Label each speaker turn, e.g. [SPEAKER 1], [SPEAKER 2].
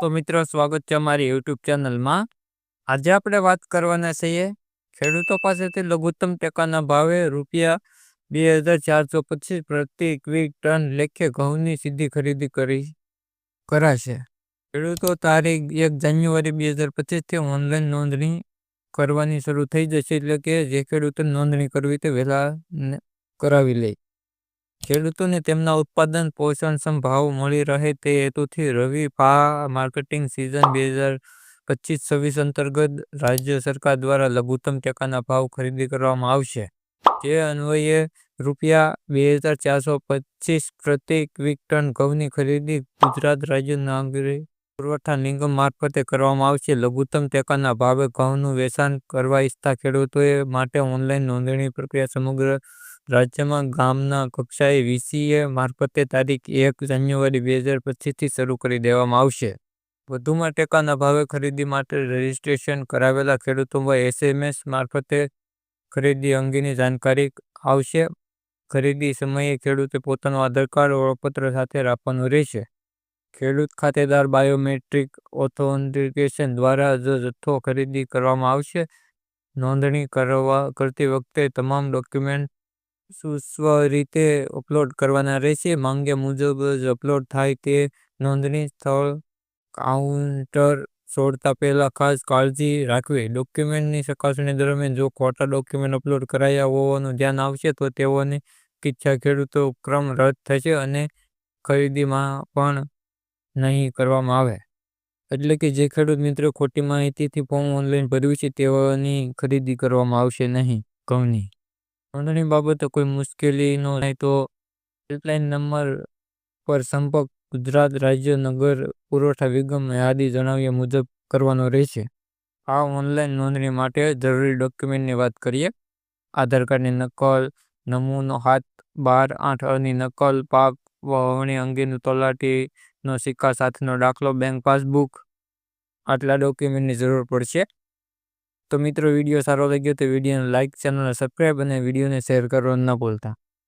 [SPEAKER 1] તો મિત્રો, સ્વાગત છે અમારી યુટ્યુબ ચેનલમાં. આજે આપણે વાત કરવાના છીએ, ખેડૂતો પાસેથી લઘુત્તમ ટેકાના ભાવે રૂપિયા બે હજાર ચારસો પચીસ પ્રતિ ક્વિક ટન લેખે ઘઉંની સીધી ખરીદી કરી, કરાશે. ખેડૂતો તારીખ એક જાન્યુઆરી બે હજાર પચીસથી ઓનલાઈન નોંધણી કરવાની શરૂ થઈ જશે, એટલે કે જે ખેડૂતો નોંધણી કરવી તે વહેલા કરાવી લે. ખેડૂતોને તેમના ઉત્પાદન પોષણક્ષમ ભાવ મળી રહે તે હેતુથી રવિ પા માર્કેટિંગ સિઝન બે હજાર પચીસ છવ્વીસ અંતર્ગત રાજ્ય સરકાર દ્વારા લઘુત્તમ ટેકાના ભાવ ખરીદી કરવામાં આવશે. જે અન્વયે રૂપિયા બે હજાર ચારસો પચીસ પ્રતિ ક્વિક ટન ઘઉંની ખરીદી ગુજરાત રાજ્ય નાગરિક પુરવઠા નિગમ મારફતે કરવામાં આવશે. લઘુત્તમ ટેકાના ભાવે ઘઉંનું વેચાણ કરવા ઈચ્છતા ખેડૂતોએ માટે ઓનલાઈન નોંધણી પ્રક્રિયા સમગ્ર રાજ્યમાં ગામના કક્ષાએ વીસીએ મારફતે તારીખ એક જાન્યુઆરી બે હજાર પચીસથી શરૂ કરી દેવામાં આવશે. વધુમાં ટેકાના ભાવે ખરીદી માટે રજીસ્ટ્રેશન કરાવેલા ખેડૂતોમાં એસએમએસ મારફતે ખરીદી અંગેની જાણકારી આવશે. ખરીદી સમયે ખેડૂતે પોતાનો આધાર કાર્ડ, ઓળખપત્ર સાથે રાખવાનું રહેશે. ખેડૂત ખાતેદાર બાયોમેટ્રિક ઓથોન્ટિકેશન દ્વારા જો જથ્થો ખરીદી કરવામાં આવશે. નોંધણી કરવા કરતી વખતે તમામ ડોક્યુમેન્ટ સુસ્વ રીતે અપલોડ કરવાના રહેશે? માંગ્યા મુજબ જ અપલોડ થાય તે નોંધણી સ્થળ કાઉન્ટર છોડતા પહેલા ખાસ કાળજી રાખવી. ડોક્યુમેન્ટની ચકાસણી દરમિયાન જો ખોટા ડોક્યુમેન્ટ અપલોડ કરાયા હોવાનું ધ્યાન આવશે, તો તેઓની કિચ્છા ખેડૂતો ક્રમ રદ થશે અને ખરીદીમાં પણ નહીં કરવામાં આવે. એટલે કે જે ખેડૂત મિત્રો ખોટી માહિતીથી ફોર્મ ઓનલાઈન ભર્યું છે, તેઓની ખરીદી કરવામાં આવશે નહીં, ઘઉંની. નોંધણી બાબતે કોઈ મુશ્કેલી ન થાય તો હેલ્પલાઇન નંબર પર સંપર્ક ગુજરાત રાજ્ય નગર પુરવઠા વિગમ યાદી જણાવ્યા મુજબ કરવાનો રહેશે. આ ઓનલાઈન નોંધણી માટે જરૂરી ડોક્યુમેન્ટની વાત કરીએ. આધાર કાર્ડની નકલ, નમૂનો હાથ, બાર, આઠ અની નકલ, પાક વાવણી અંગેનું તલાટીનો સિક્કા સાથેનો દાખલો, બેંક પાસબુક, આટલા ડોક્યુમેન્ટની જરૂર પડશે. તો મિત્રો, વીડિયો સારો લાગ્યો તો વિડીયોને લાઇક ચેનલને સબસ્ક્રાઈબ અને વિડીયોને શેર કરવાનું ન ભૂલતા.